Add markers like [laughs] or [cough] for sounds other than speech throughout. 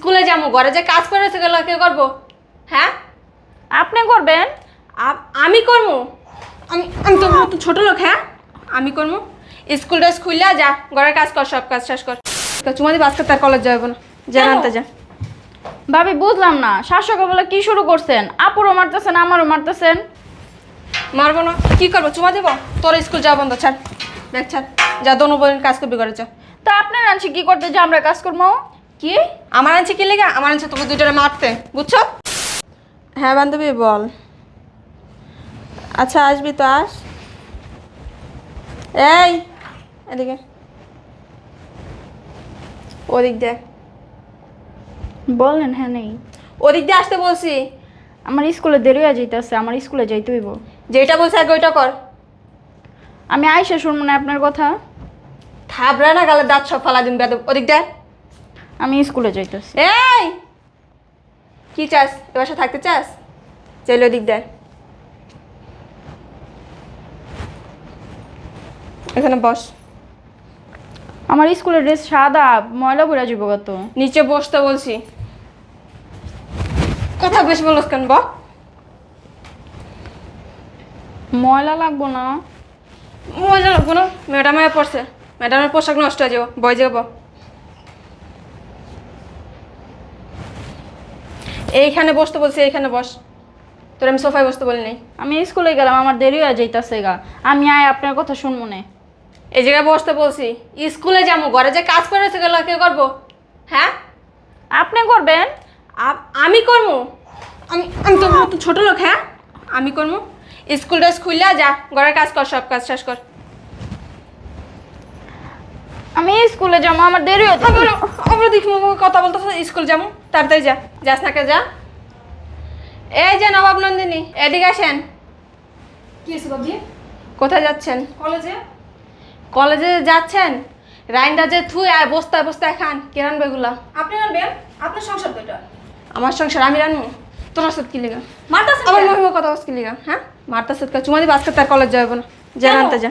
স্কুলে যাব ঘরে যে কাজ করে সেগুলো কে করব? হ্যাঁ? আপনি করবেন? আপ- আমি করব আমি আমি তো তো ছোট লোক হ্যাঁ? আমি করব স্কুল ড্রেস খুললে যা ঘরের কাজ কর সব কাজ শেষ কর। তা চুমা দিবা আজকে তার কলেজ যাব না। যা কেন? আনতে যা। ভাবি বুঝলাম না। শাসক বলে কি শুরু করছেন? আপুরও মারতেছেন আমারও মারতেছেন। মারবো না। কি করব? চুমা দেবো তোর স্কুল যাওয়া বন্ধ ছাড়। দেখ ছাড়। যা দোনো বোন কাজ করবি করে যা। তা আপনার আনছি কি করতে? যে আমরা কাজ করব? কি? আমার আনছে কি লেগে? আমার আনছে তোকে দুজনে মারতে বুঝছ? হ্যাঁ বান্ধবী বল। আচ্ছা আসবি তো আস। এই এদিকে। ওদিক দেখ বলেন হ্যাঁ নেই। ওদিক দিয়ে আসতে বলছি। আমার স্কুলে দেরি হয়ে যাইতেছে আমার স্কুলে যাইতে হইব। যেটা বলছি আগে ওইটা কর। আমি আইসা শুনব না আপনার কথা। থাবড়া না গালে দাঁত সব ফালা দিন বেদ ওদিক দেখ আমি স্কুলে যাইতেছি। এই! কি চাস? এ বাসা থাকতে চাস? চাইলে ওদিক দেয় এখানে বস। আমার স্কুলের ড্রেস সাদা ময়লা পড়া যাব কত নিচে বসতে বলছি। কথা বেশি বলস কেন ব ময়লা লাগবো না। ময়লা লাগবো না? ম্যাডামে পড়ছে। ম্যাডামের পোশাক নষ্ট হয়ে যাব বয় যাব। এইখানে বসতে বলছি এইখানে বস। তোর আমি সোফায় বসতে বলি নাই। আমি স্কুলে গেলাম আমার দেরি হয়ে যাইতেছে গা। আমি আয় আপনার কথা শুনব না। এই জায়গায় বসতে বলছি স্কুলে যাব ঘরে যে কাজ করে সেগুলো কে করব? হ্যাঁ? আপনি করবেন? আমি করব? আমি আমি তো ছোট লোক হ্যাঁ? আমি করব? স্কুল ড্রেস খুললে যা ঘরের কাজ কর সব কাজ শেষ কর। আমি স্কুলে যাব আমার দেরি আবার আবার দেখি কথা বলতে স্কুল যাব। তাড়াতাড়ি যা যাস না কে যা। এই যে নবাব নন্দিনী এদিকে আসেন। কি বাবি কোথায় যাচ্ছেন? কলেজে? কলেজে যাচ্ছেন? রাইনটা যে থুই আর বস্তায় বস্তায় খান। কে রানবে এগুলা? আপনি আনবেন আপনার সংসার তো এটা আমার সংসার আমি রানবো। তোর সাথে কি লেগা? মারতাছেন আমার? মহিমা কথা কি লেগা? হ্যাঁ? মারতা সাথে চুমা দিবা আজকে তার কলেজ যাব না। যা? আনতে যা।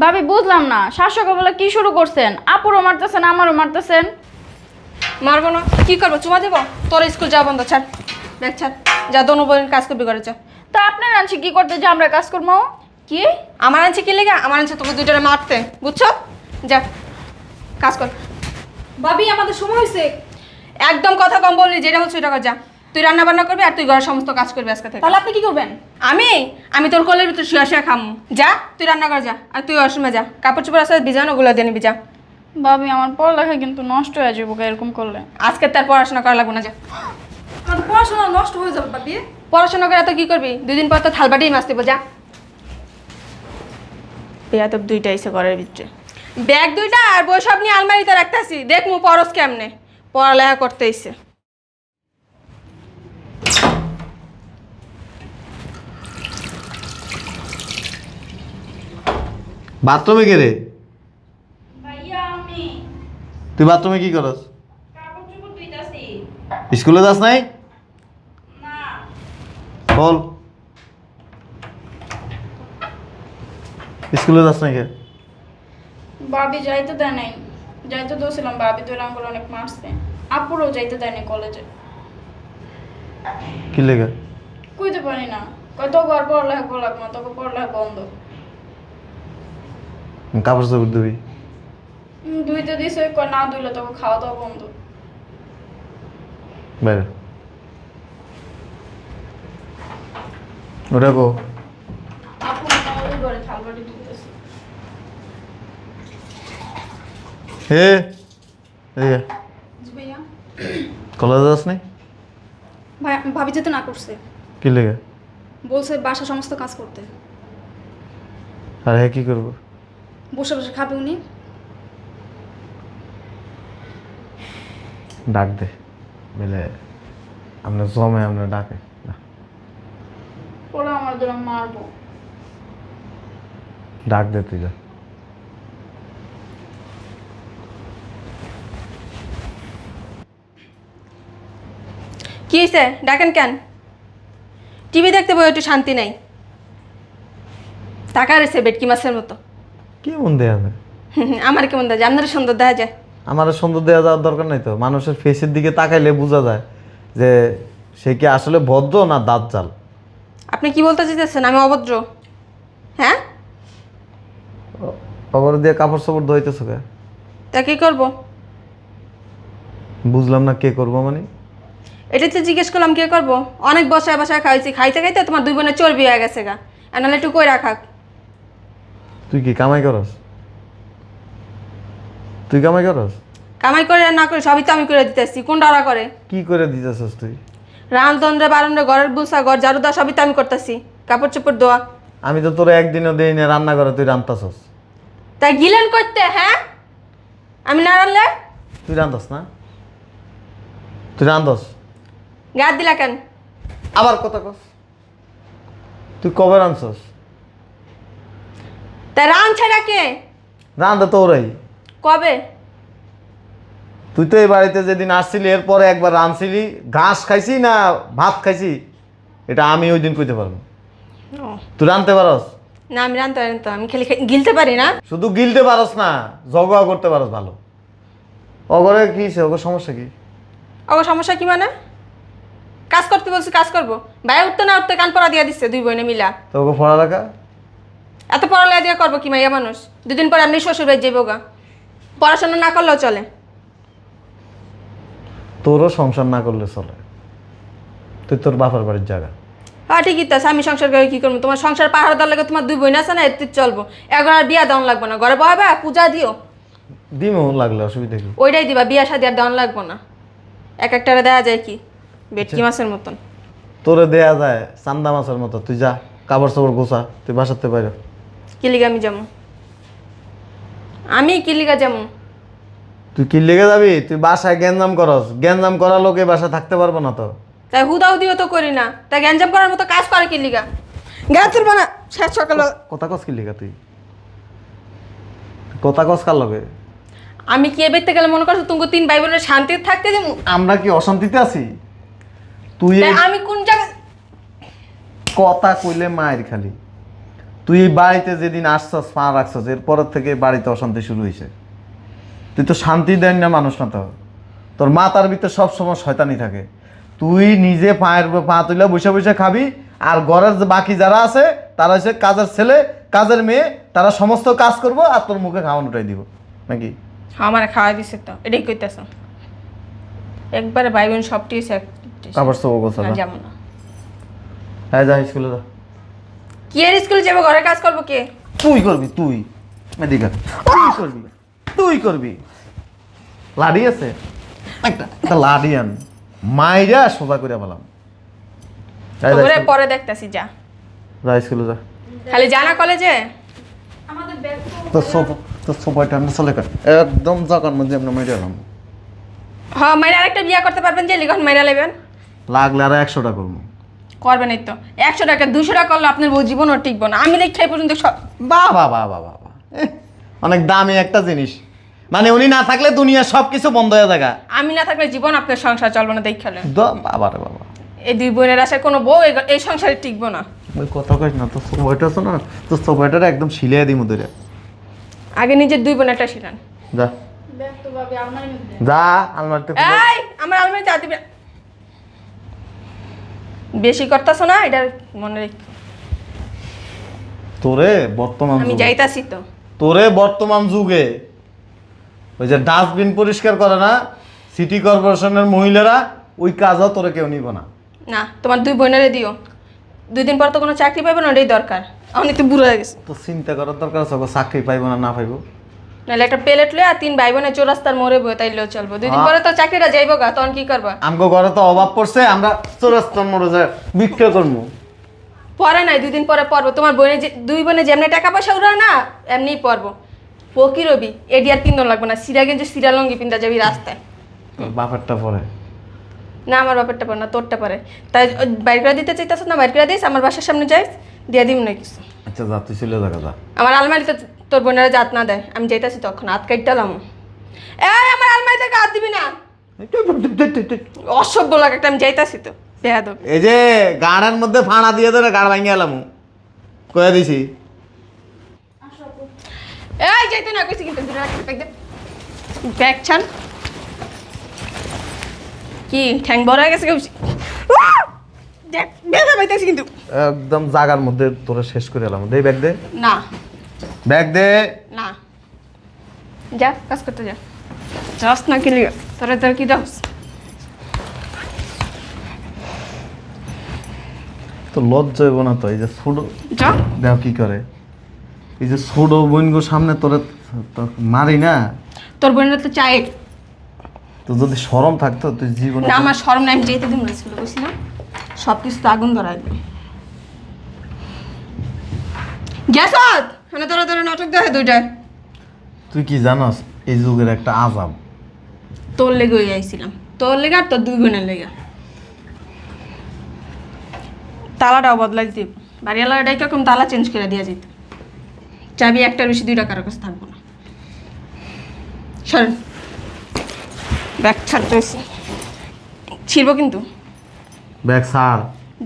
ভাবি বুঝলাম না। শাসক বলে কি শুরু করছেন? আপুরও মারতেছেন আমারও মারতেছেন। মারবো না। কি করব? চুমা দেবো? তোর স্কুল যাওয়া বন্ধ ছাড়। দেখ ছাড়। যা দোনো বোন কাজ করবি করে যা তা আপনার আনছি কি করতে? যে আমরা কাজ করব কি? আমার আনছে কি লেগে? আমার আনছে তোকে দুজনে মারতে। বুঝছ? যা কাজ কর। ভাবি আমাদের সময় হয়েছে একদম কথা কম বললি যেটা বলছি ওটা কর যা। তুই রান্না বান্না করবি আর তুই ঘরের সমস্ত কাজ করবি আজকে থেকে। তাহলে আপনি কি করবেন? আমি? আমি তোর কলের ভিতরে শুয়ে শুয়ে খাম। যা তুই রান্না কর যা। আর তুই ওয়াশরুমে যা। কাপড় চোপড় আছে বিজানো গুলো দিয়ে নিবি যা। ভাবি আমার পড়ালেখা কিন্তু নষ্ট হয়ে যাব এরকম করলে। আজকে তার পড়াশোনা করা লাগবে না যা। আমাদের পড়াশোনা নষ্ট হয়ে যাবে ভাবি। পড়াশোনা করে তো কি করবি? দুই দিন পর তো থালবাটি মাছ দিব যা। তো দুইটা এসে ঘরের ভিতরে। ব্যাগ দুইটা আর বই সব নিয়ে আলমারিতে রাখতেছি। দেখ মু পরস কেমনে। পড়ালেখা করতে এসে বাথরুমে আমি তুই বাথরুমে কি করস? কাপড় চোপড় ধুইতাছি। স্কুলে যাস নাই? না। বল। স্কুলে যাস নাই ভাবি যাইতে দেয় নাই। যাইতে দিয়েছিলাম ভাবি দুই আঙ্গুল অনেক মারছে। আপুরও যাইতে দেয় নাই কলেজে। কি লেগে? কইতে পারি না। তোকে আর পড়ালেখা না তোকে পড়ালেখা বন্ধ। কাপড় চাপড় দিবি ধুইতে দিছে কয় না ধুইলে তোকে খাওয়া দাওয়া বন্ধ। বাইরে ওটা কো আপু না ঘরে থালবাটি ধুইতেছে হে এদিকে ভাইয়া। কলেজে যাস নাই ভাই ভাবি যেতে না করছে। কি লেগে? বলছে বাসা সমস্ত কাজ করতে। আর হ্যাঁ কি করব? বসে বসে খাবে উনি। ডাক দে। বলে আমরা জমে আমরা ডাকে। ওরা আমার দ্বারা মারবো। ডাক দে তুই যা। কি হয়েছে ডাকেন কেন? টিভি দেখতে বই একটু শান্তি নেই। টাকা রয়েছে বেটকি মাছের মতো। কি মন দেয়া যায় [laughs] আমার কেমন দেখা যায় আপনার সুন্দর দেখা যায়। আমার সুন্দর দেওয়া যাওয়ার দরকার নাই তো। মানুষের ফেসের দিকে তাকাইলে বোঝা যায় যে সে কি আসলে ভদ্র না দাঁত জাল আপনি কি বলতে চাইতেছেন? আমি অভদ্র। হ্যাঁ? খবর দিয়ে কাপড় সাপড় ধোইতেছো কে? তা কি করব? বুঝলাম না কে করব মানে। এটাই তো জিজ্ঞেস করলাম কে করব? অনেক বসায় বসায় খাইছি। খাইতে খাইতে তোমার দুই বোনের চর্বি হয়ে গেছে গা। নাহলে একটু কই রাখাক তুই কি কামাই করস? তুই কামাই করস? কামাই করে আর না করে সবই তো আমি করে দিতেছি। কোন ডরা করে? কি করে দিতেছস তুই? রান্ধনরে বারণরে ঘরের বুসা ঘর ঝাড়ু দেওয়া সবই তো আমি করতেছি। কাপড় চোপড় দেওয়া আমি তো তোর একদিনও দেই না রান্না করে তুই রান্তাছস তাই গিলেন করতে হ্যাঁ? আমি না রানলে তুই রান্ধস না? তুই রান্ধস গাদ দিলা কেন? আবার কথা কস। তুই কবে রান্ধছস তাই রান ছাড়া কে? রান্ধে তো ওরাই কবে? তুই তো এই বাড়িতে যেদিন আসছিলি এরপরে একবার রাঁধছিলি ঘাস খাইছি না ভাত খাইছি? এটা আমি ওই দিন কইতে পারব। তুই রাঁধতে পারস? না আমি রানতে পারি না আমি খালি গিলতে পারি না? শুধু গিলতে পারস না জগা করতে পারস ভালো। অগরে কি সে ওগর সমস্যা কি? ওর সমস্যা কি মানে? কাজ করতে বলছি কাজ করব। ভাই উঠতে না উঠতে কান পড়া দিয়ে দিচ্ছে দুই বোনে মিলা। তো ওকে পড়ালেখা? এত পড়ালেখা দিয়ে করব কি মাইয়া মানুষ? দুদিন পর আপনি শ্বশুর বাড়ি যাব গা। পড়াশোনা না করলেও চলে। তোরও সংসার না করলে চলে। তুই তোর বাপের বাড়ির জায়গা। হ্যাঁ ঠিকই তো আমি সংসার করে কি করব? তোমার সংসার পাহাড় দেওয়ার লাগে তোমার দুই বোন আছে না এতে চলবো। এখন আর বিয়া দেওয়ান লাগবো না। ঘরে বহাবা পূজা দিও। দিমও লাগলে অসুবিধা কি? ওইটাই দিবা বিয়া শাদি আর দেওয়ান লাগবো না। এক একটারে দেওয়া যায় কি? বেটকি মাছের মতন। তোরে দেয়া যায় চান্দা মাছের মতো। তুই যা কাপড় চাপড় গোছা তুই বাসাতে পারো কিলিগা আমি যাব আমি কিলিগা যাব? তুই কি লেগে যাবি? তুই বাসায় গ্যাঞ্জাম করস। গ্যাঞ্জাম করা লোকে বাসায় থাকতে পারব না তো। তাই হুদাও দিও তো করি না। তাই গ্যাঞ্জাম করার মতো কাজ করে কিলিগা গা তুলবো না শেষ সকালে কথা কস কি তুই? কথা কস কার লগে? আমি কি এবার গেলে মনে করছ তুমি তিন ভাই বোনের শান্তিতে থাকতে দেবো? আমরা কি অশান্তিতে আছি? তুই এই তাই আমি কোন জায়গায় কথা কইলে মায়ের খালি। তুই এই বাড়িতে যেদিন আসছস পা রাখছস এরপরের থেকে বাড়িতে অশান্তি শুরু হয়েছে তুই তো শান্তি দেন না মানুষ না তো। তোর মা তার ভিতরে সবসময় শয়তানি থাকে। তুই নিজে পায়ের পা তুলে বসে বসে খাবি আর ঘরের বাকি যারা আছে তারা হচ্ছে কাজের ছেলে কাজের মেয়ে তারা সমস্ত কাজ করব আর তোর মুখে খাওয়ান উঠাই দিব। নাকি? আমার খাওয়াই দিছে তো এটাই কইতেছ। একবারে ভাই বোন সব টিউস এক কাপড় সব না, যাব না। হ্যাঁ যা স্কুলে যা। কি এর স্কুলে যাব ঘরের কাজ করব কে? তুই করবি তুই। আয়। তুই করবি তুই করবি। লাডি আছে? একটা একটা লাডি আন। মাইরা সোজা করে বললাম যা ওরে পরে দেখতেছি যা। যা স্কুলে যা। খালি জানা কলেজে? আমাদের ব্যাগ তো তোর সোফা তোর সোফাটা আমরা চলে কাট। একদম জাকার মধ্যে আমরা মেরে এলাম। হ্যাঁ মাইরা আরেকটা বিয়া করতে পারবেন যে লিখন মাইরা নেবেন লাগলে আর একশোটা করব। করবেন এই তো। একশো টাকা দুশো টাকা করলে আপনার বউ জীবনও টিকবো না। আমি দেখি এই পর্যন্ত সব বাহ বাহ বাহ বাহ বাহ বাহ। অনেক দামি একটা জিনিস। মানে উনি না থাকলে দুনিয়া সব কিছু বন্ধ হয়ে থাকা। আমি না থাকলে জীবন আপনার সংসার চলবে না দেখালে বাবা রে বাবা। এই দুই বোনের আশায় কোনো বউ এই- সংসারে টিকবো না। ওই কথা কইস না তোর সোফাটা আছে না তোর সোফাটা একদম শিলিয়ে দিই মুদরে আগে নিজের দুই বোনেরটা শিলান। যা। তো যা আলমারিতে এই আমার আলমারি চা দিবে বেশি করতেছো না এটা মনে রেখ তোরে বর্তমান আমি যুগে- যাইতাছি তো। তোরে বর্তমান যুগে ওই যে ডাস্টবিন পরিষ্কার করে না সিটি কর্পোরেশনের মহিলারা ওই কাজও তোরে কেউ নিব না। না তোমার দুই বোনেরে দিও। দুই দিন পর তো কোনো চাকরি পাবে না ওটাই দরকার। অনেক তো বুড়ো হয়ে গেছে। তো চিন্তা করার দরকার আছে চাকরি পাইবো না না পাইবো? নাহলে একটা প্লেট লয়ে আর তিন ভাই বোনের চৌরাস্তার মোড়ে বয়ে তাইলেও চলবো। দুই দিন। পরে তো চাকরিটা যাইবো গা তখন কি করবা? আমগো ঘরে তো অভাব পড়ছে আমরা চোরাস্তার মোড়ে যায় বিক্রি করব। পরে নাই দুই দিন পরে পড়ব তোমার বোনে দুই বোনে যেমনি টাকা পয়সা উড়া না এমনিই পড়ব ফকি রবি এডি আর পিন্দন লাগবে না সিরা গেঞ্জি সিরা লঙ্গি পিন্দা যাবি রাস্তায়। বাপেরটা পরে? না আমার বাপেরটা পারে না তোরটা পারে। তাই বাইর করে দিতে চাইতেছ না বাইর করে দিস আমার বাসার সামনে যাইস দিয়ে দিম না কিছু। আচ্ছা যা তুই চলে যা। আমার আলমারিতে তোর বোনেরা জাত না দেয়। আমি যাইতাছি তখন হাত কাটতালাম এই আমার আলমারিতে হাত দিবি না। অসভ্য লাগে একটা আমি যাইতাছি তো। এই যে গানের মধ্যে ফাঁড়া দিয়ে ধরে গাড় ভাঙিয়ে এলাম। কয়ে দিছি। এই যাইতে না কইছি কিন্তু ব্যাগ ছান। কি ঠ্যাং বড় হয়ে গেছে ব্যথা পাইতেছি কিন্তু। একদম জাগার মধ্যে তোরা শেষ করে এলাম। দে ব্যাগ দে। না। ব্যাগ দে। না। যা কাজ করতে যা। যাস না কি লিগা তোরা তোর কি যাস তো লজ্জা হইব না তো এই যে ছোট যা। দেখ কি করে। এই যে ছোট বোনগো সামনে তোরে তো মারি না? তোর বোনের তো চাই। তো যদি শরম থাকতো তুই জীবনে না আমার শরম নাই আমি যেতে দিন না ছিল বুঝছি না? সব কিছু তো আগুন ধরাই দিই গ্যাস মানে তোরা তোরা নাটক দেখে দুইটায়। তুই কি জানাস এই যুগের একটা আজাব। তোর লেগে হয়ে আইছিলাম। তোর লেগে আর তোর দুই বোনের লেগে। তালাটাও বদলাই দিতে বাড়িওয়ালা ডাইকা কম তালা চেঞ্জ করে দিয়ে যেত। চাবি একটার বেশি দুইটা কারও কাছে থাকব না। সরেন ব্যাগ ছাড়তে ছিড়বো কিন্তু। ব্যাগ সার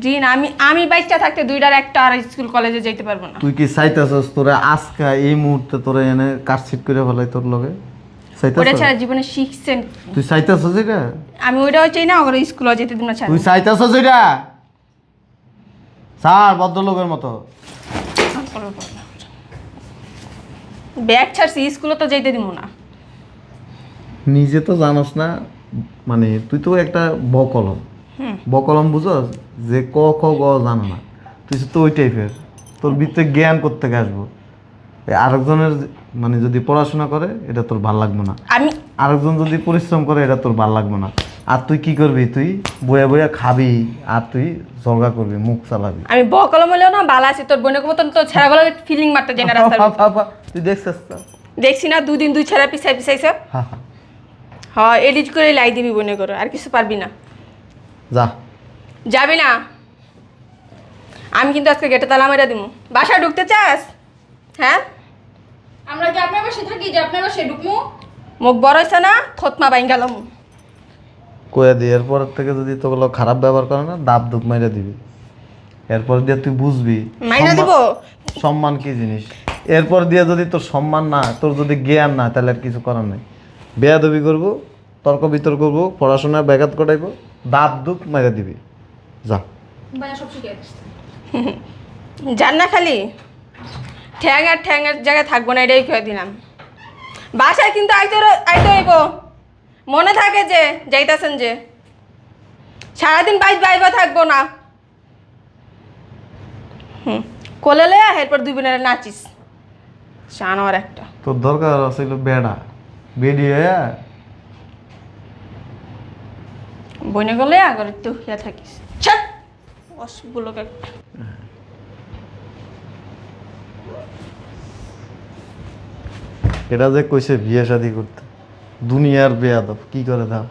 জি না আমি আমি বাচ্চা থাকতে দুইটার একটা আর স্কুল কলেজে যেতে পারব না। তুই কি চাইতেছস তোরা আজকে এই মুহূর্তে তোরা এনে কাটছিট করে ফেলাই তোর লগে? ওটা চাইতেছস ছাড়া জীবনে শিখছেন। তুই চাইতেছস এটা? আমি ওইটাও চাই না ওগুলো স্কুলে যেতে দিন না ছাড়া। তুই চাইতেছস এটা? স্যার ভদ্রলোকের মতো। ব্যাগ ছাড়ছি স্কুলে তো যেতে দিব না। নিজে তো জানোস না মানে তুই তো একটা বকলম। বকলম বুঝস? যে ক খ গ জানো না। তুই তো ওই টাইপের তোর ভিতরে জ্ঞান করতে আসব? আরেকজনের মানে যদি পড়াশোনা করে এটা তোর ভালো লাগবে না। আমি আরেকজন যদি পরিশ্রম করে এটা তোর ভালো লাগবে না। আর তুই কি করবি? তুই বয়া বয়া খাবি আর তুই জগা করবি মুখ চালাবি। আমি বকলম হলেও না বালা আছি। তোর বোনের মতন তো ছেঁড়া গলা ফিলিং মারতে না রাস্তার পা, তুই দেখছিস তো? দেখছি না দুদিন দুই ছেঁড়া পিছাই পিছাইছে হা, হা। হ্যাঁ এডিট করে লাই দিবি বোনে করে আর কিছু পারবি না। যা। যাবি না? আমি কিন্তু আজকে গেটে তালা মেরে দিব বাসা ঢুকতে চাস? হ্যাঁ? আমরা কি আপনার বাসায় থাকি যে আপনার বাসায় ঢুকমু। মুখ বড় হয়েছে না থতমা বাইন গেলাম কয়ে দি এরপর থেকে যদি তোগুলো খারাপ ব্যবহার করে না দাব দুপ মাইরা দিবি। এরপর দিয়ে তুই বুঝবি মাইনা সম্মান- দিব? সম্মান কি জিনিস? এরপর দিয়ে যদি তোর সম্মান না তোর যদি জ্ঞান না তাহলে আর কিছু করার নেই। বেয়াদবি করব তর্ক বিতর্ক করব পড়াশোনায় ব্যাঘাত ঘটাইবো। দাব দুপ মাইরা দিবি। যা। জান [laughs] না খালি। ঠ্যাং আর ঠ্যাংয়ের জায়গায় থাকব না এটাই খেয়ে দিলাম। বাসায় কিন্তু আইতে আইতে হইব। মনে থাকে যে যাইতাছেন যে। সারাদিন বাইশ বাইবা থাকব না। হুম কোলে লয়া এরপর দুই বোনের নাচিস। জানোয়ার একটা। তোর দরকার ছিল বেড়া। বেডি হয়ে বইনে গেলে আগর একটু ইয়া থাকিস। অসুগুলোকে এটা যে কইছে বিয়ে শাদি করতে। দুনিয়ার বেয়াদব, কি করে দাও